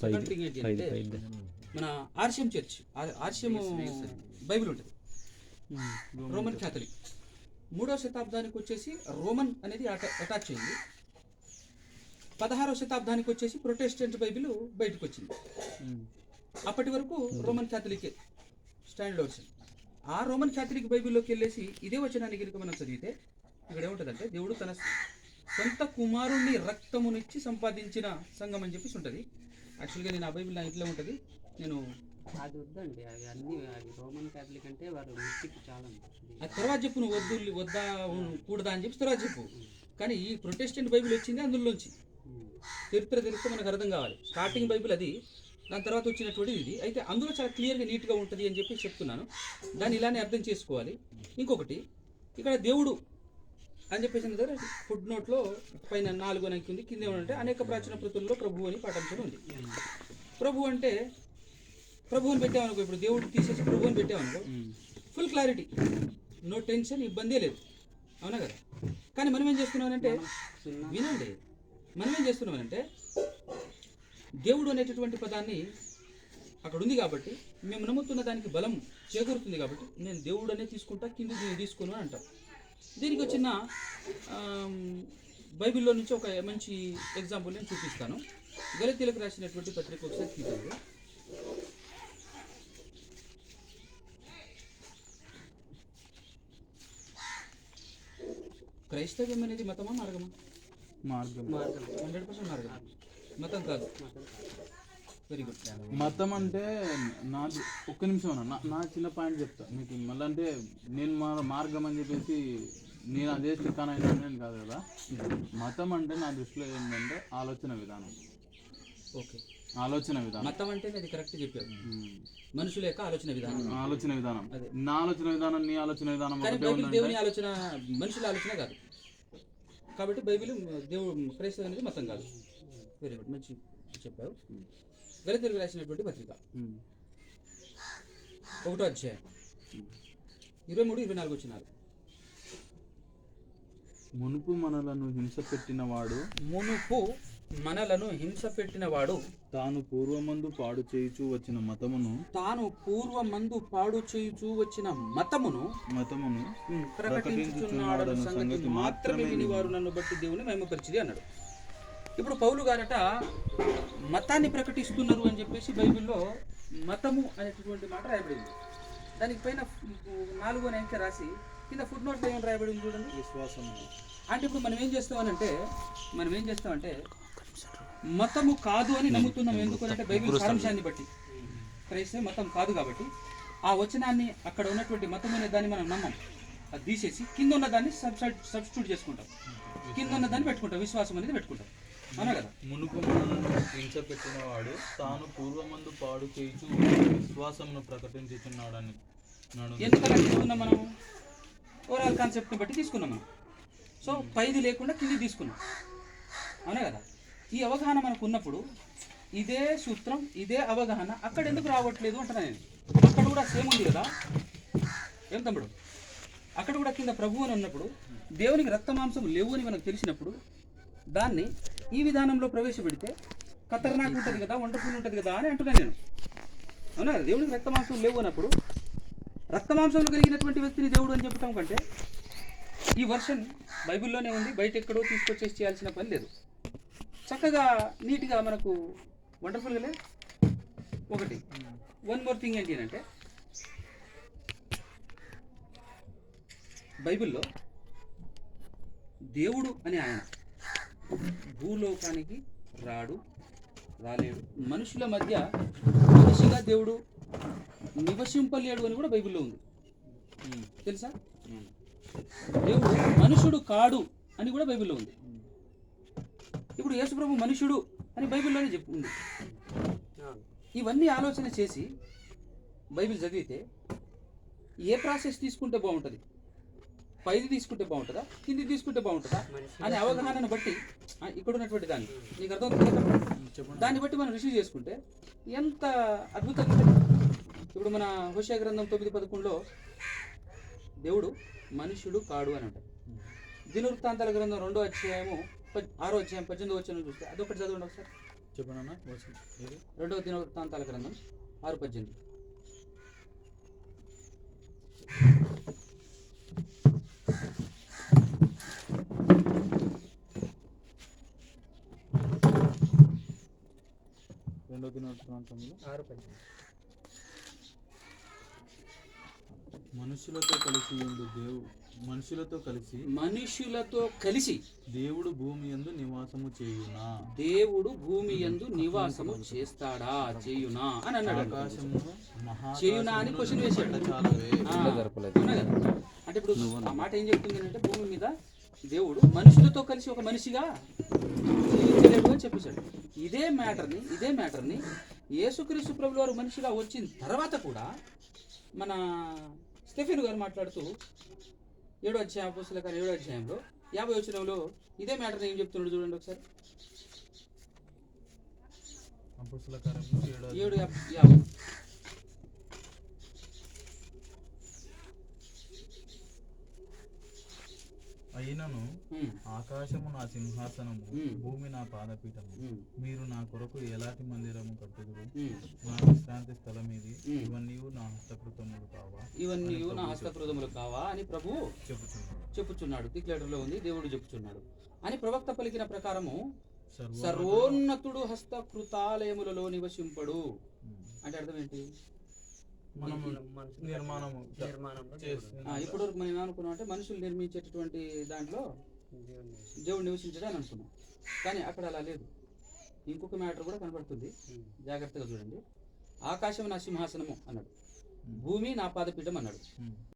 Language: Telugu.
సెకండ్ థింగ్ ఏంటి అంటే మన ఆర్షియం చర్చ్ ఆర్షియం బైబిల్ ఉంటుంది. Roman Catholic. మూడో శతాబ్దానికి వచ్చేసి రోమన్ అనేది అట- అటాచ్ అయింది. పదహారో శతాబ్దానికి వచ్చేసి ప్రొటెస్టెంట్ బైబిల్ బయటకు వచ్చింది అప్పటి వరకు రోమన్ క్యాథలికే స్టాండర్డ్ వర్షన్. ఆ రోమన్ క్యాథలిక్ బైబిల్లోకి వెళ్ళేసి ఇదే వచనాన్ని కనుక మనం చదివితే ఇక్కడ ఏముంటుందంటే దేవుడు తన సొంత కుమారుణ్ణి రక్తమునిచ్చి సంపాదించిన సంఘం అని చెప్పేసి ఉంటుంది. యాక్చువల్గా నేను ఆ బైబిల్ నా ఇంట్లో ఉంటుంది. నేను అది వద్దండి అవి అన్ని అవి రోమన్ క్యాథలిక్ అంటే వారు మిస్టిక్ చాలా. ఆ తర్వాత చెప్పు నువ్వు వద్దు వద్దా కూడదా అని చెప్పి తర్వాత చెప్పు. కానీ ఈ ప్రొటెస్టెంట్ బైబిల్ వచ్చింది అందులోంచి. చరిత్ర తెలిస్తే మనకు అర్థం కావాలి. స్టార్టింగ్ బైబిల్ అది దాని తర్వాత వచ్చినటువంటిది ఇది. అయితే అందులో చాలా క్లియర్గా నీట్గా ఉంటుంది అని చెప్పి చెప్తున్నాను. దాన్ని ఇలానే అర్థం చేసుకోవాలి. ఇంకొకటి ఇక్కడ దేవుడు అని చెప్పేసి దగ్గర ఫుడ్ నోట్లో పైన నాలుగు అని ఉంది కింద ఏమంటే అనేక ప్రాచీన కృతుల్లో ప్రభు అని పాఠాంశం ఉంది. ప్రభు అంటే ప్రభు అని పెట్టామనుకో ఇప్పుడు దేవుడు తీసేసి ప్రభు అని పెట్టామనుకో ఫుల్ క్లారిటీ నో టెన్షన్ ఇబ్బందే లేదు. అవునా కదా? కానీ మనం ఏం చేస్తున్నామంటే వినండి. మనం ఏం చేస్తున్నామంటే దేవుడు అనేటటువంటి పదాన్ని అక్కడ ఉంది కాబట్టి మేము నమ్ముతున్న దానికి బలం చేకూరుతుంది కాబట్టి నేను దేవుడు అనే తీసుకుంటా కింది దీన్ని తీసుకోను అని అంటాం. దీనికి వచ్చిన బైబిల్లో నుంచి ఒక మంచి ఎగ్జాంపుల్ నేను చూపిస్తాను. గలతీలకు రాసినటువంటి పత్రిక ఒకసారి తీసుకోండి క్రైస్తవ్యం అనేది మతమా మార్గమా? మార్గం. మార్గం. హండ్రెడ్ పర్సెంట్ మార్గం. మతం కాదు. వెరీ గుడ్ మతం అంటే నాది ఒక్క నిమిషం అన్న. నా- నా చిన్న పాయింట్ చెప్తా. మీకు మళ్ళీ అంటే నేను మా మార్గం అని చెప్పేసి నేను అదే స్థికాన అయినా కాదు కదా. మతం అంటే నా దృష్టిలో ఏంటంటే ఆలోచన విధానం. ఓకే ఆలోచన విధానం. మతం అంటే అది కరెక్ట్ చెప్పావు. ఉమ్. మనుషుల యొక్క ఆలోచన విధానం. ఆలోచన విధానం. నా ఆలోచన విధానం నీ ఆలోచన విధానం దేవుని ఆలోచన మనుషుల ఆలోచన కాదు. కాబట్టి బైబిల్ దేవుడు క్రైస్తవం అనేది మతం కాదు. వెరీ గుడ్ మంచి చెప్పావు. గలితెలుగు రాసినటువంటి పత్రిక. ఒకటో అధ్యాయం. ఇరవై మూడు ఇరవై నాలుగు వచ్చినారు మునుపు మనలను హింస పెట్టిన వాడు మునుపు మనలను హింస పెట్టిన వాడు తాను పూర్వమందు పాడు చేయుచూ వచ్చిన మతమును తాను పూర్వమందు పాడు చేయుచూ వచ్చిన మతమును మతమును ఉమ్, ప్రకటించుచున్నాడన్న సంగతి మాత్రమే విని వారు నన్ను బట్టి దేవుని మహిమపరిచిది అన్నాడు. ఇప్పుడు పౌలు గారట మతాన్ని ప్రకటిస్తున్నారు అని చెప్పేసి బైబిల్లో మతము అనేటటువంటి మాట రాయబడింది. దానికి పైన నాలుగు అని అంకె రాసి కింద ఫుడ్ నోట్ ఏమైనా రాయబడింది చూడండి. విశ్వాసం అంటే ఇప్పుడు మనం ఏం చేస్తామనంటే మనం ఏం చేస్తామంటే మతము కాదు అని నమ్ముతున్నాం ఎందుకు అంటే బైబిల్ సారాంశాన్ని బట్టి. క్రైస్తవ మతం కాదు కాబట్టి ఆ వచనాన్ని అక్కడ ఉన్నటువంటి మతం అనే దాన్ని మనం నమ్మం. అది తీసేసి కింద ఉన్న దాన్ని సబ్స్టిట్యూట్ చేసుకుంటాం. కింద ఉన్న దాన్ని పెట్టుకుంటాం. విశ్వాసం అనేది పెట్టుకుంటాం. మునుపు వాడు తాను పూర్వమందు పాడు చేయుచు విశ్వాసమును ప్రకటించుచున్నాడని నాడు ఎందుకలా తీసుకున్నాం మనం? ఓవరాల్ కాన్సెప్ట్ని బట్టి తీసుకున్నాం మనం. సో పైది లేకుండా కింది తీసుకున్నాం. అవునా కదా? ఈ అవగాహన మనకు ఉన్నప్పుడు ఇదే సూత్రం ఇదే అవగాహన అక్కడ ఎందుకు రావట్లేదు అంటున్నా నేను. అక్కడ కూడా సేమ్ ఉంది కదా? ఏం తమ్ముడు? అక్కడ కూడా కింద ప్రభు అని ఉన్నప్పుడు దేవునికి రక్త మాంసం లేవు అని మనకు తెలిసినప్పుడు దాన్ని ఈ విధానంలో ప్రవేశపెడితే ఖతర్నాక్ ఉంటుంది కదా వండర్ఫుల్ ఉంటుంది కదా అని అంటున్నాను నేను. అవునా? దేవుడికి రక్తమాంసం రక్త మాంసం లేవు అన్నప్పుడు రక్త మాంసంలో కలిగినటువంటి వ్యక్తిని దేవుడు అని చెప్పటం కంటే ఈ వర్షన్ బైబిల్లోనే ఉంది బయట ఎక్కడో తీసుకొచ్చేసి చేయాల్సిన పని లేదు. చక్కగా నీట్గా మనకు వండర్ఫుల్గా లేదు ఒకటి. వన్ మోర్ థింగ్ ఏంటి అంటే బైబిల్లో దేవుడు అని ఆయన భూలోకానికి రాడు రాలేడు మనుషుల మధ్య మనిషిగా దేవుడు నివసింపలేడు అని కూడా బైబిల్లో ఉంది. తెలుసా. దేవుడు మనుషుడు కాడు అని కూడా బైబిల్లో ఉంది ఇప్పుడు యేసుప్రభు మనుషుడు అని బైబిల్లోనే చెప్పు ఉంది. ఇవన్నీ ఆలోచన చేసి బైబిల్ చదివితే ఏ ప్రాసెస్ తీసుకుంటే బాగుంటుంది పైది తీసుకుంటే బాగుంటుందా? కింది తీసుకుంటే బాగుంటుందా? అనే అవగాహనను బట్టి ఇక్కడ ఉన్నటువంటి దాన్ని. నీకు? చెప్పండి. దాన్ని బట్టి మనం రిసీవ్ చేసుకుంటే ఎంత అద్భుతంగా ఇప్పుడు మన హుషయ గ్రంథం తొమ్మిది పదకొండులో దేవుడు మనుషుడు కాడు అని అంటారు. దినవృత్తాంతాల గ్రంథం రెండో అధ్యాయము ఆరో అధ్యాయం పద్దెనిమిదో వచ్చిన చూస్తే అదొకటి చదవండి ఒకసారి. ఇది రెండవ దినవృత్తాంతాల గ్రంథం ఆరు పద్దెనిమిది. రెండో దినోత్సవంలో ఆరు మనుషులతో కలిసి ఉండు దేవు మనుషులతో కలిసి మనుషులతో కలిసి దేవుడు భూమి యందు నివాసము చేయునా? దేవుడు భూమి యందు నివాసము చేస్తాడా? చేయునా? అని అన్నాడు. ఆకాశము మహా చేయునా అని క్వశ్చన్ కదా? అంటే ఇప్పుడు ఆ మాట ఏం చెప్తుంది అంటే భూమి మీద దేవుడు మనుషులతో కలిసి ఒక మనిషిగా జీవించలేడు అని చెప్పేశాడు. ఇదే మ్యాటర్ని ఇదే మ్యాటర్ని యేసుక్రీస్తు ప్రభులు వారు మనిషిగా వచ్చిన తర్వాత కూడా మన స్టెఫెన్ గారు మాట్లాడుతూ ఏడో అధ్యాయం పుస్తక కానీ ఏడో అధ్యాయంలో యాభై వచ్చినంలో ఇదే మ్యాటర్ని ఏం చెప్తున్నాడు చూడండి ఒకసారి. ఏడు యాభై. ఆకాశము నా సింహాసనము. భూమి నా పాదపీఠము. మీరు నా కొరకు ఎలాంటి మందిరము కట్టుదురు. నా విశ్రాంతి స్థలం ఇది. ఇవన్నీ నా హస్తకృతములు కావా? ఇవన్నీ నా హస్తకృతములు కావా అని ప్రభు చెబుతున్నాను చెప్పుచున్నాడు. డిక్లేటర్లో ఉంది దేవుడు చెప్పుచున్నాడు. అని ప్రవక్త పలికిన ప్రకారము సర్వ సర్వోన్నతుడు హస్తకృతాలయములలో నివసింపడు. అంటే అర్థం ఏంటి? చేసి ఆ, ఇప్పటివరకు మనం ఏమనుకున్నాం అంటే మనుషులు నిర్మించేటటువంటి దాంట్లో దేవుడు నివసించడం అని అనుకున్నాం కానీ అక్కడ అలా లేదు ఇంకొక మ్యాటర్ కూడా కనబడుతుంది. జాగ్రత్తగా చూడండి ఆకాశం నా సింహాసనము అన్నాడు. భూమి నా పాదపీఠం అన్నాడు.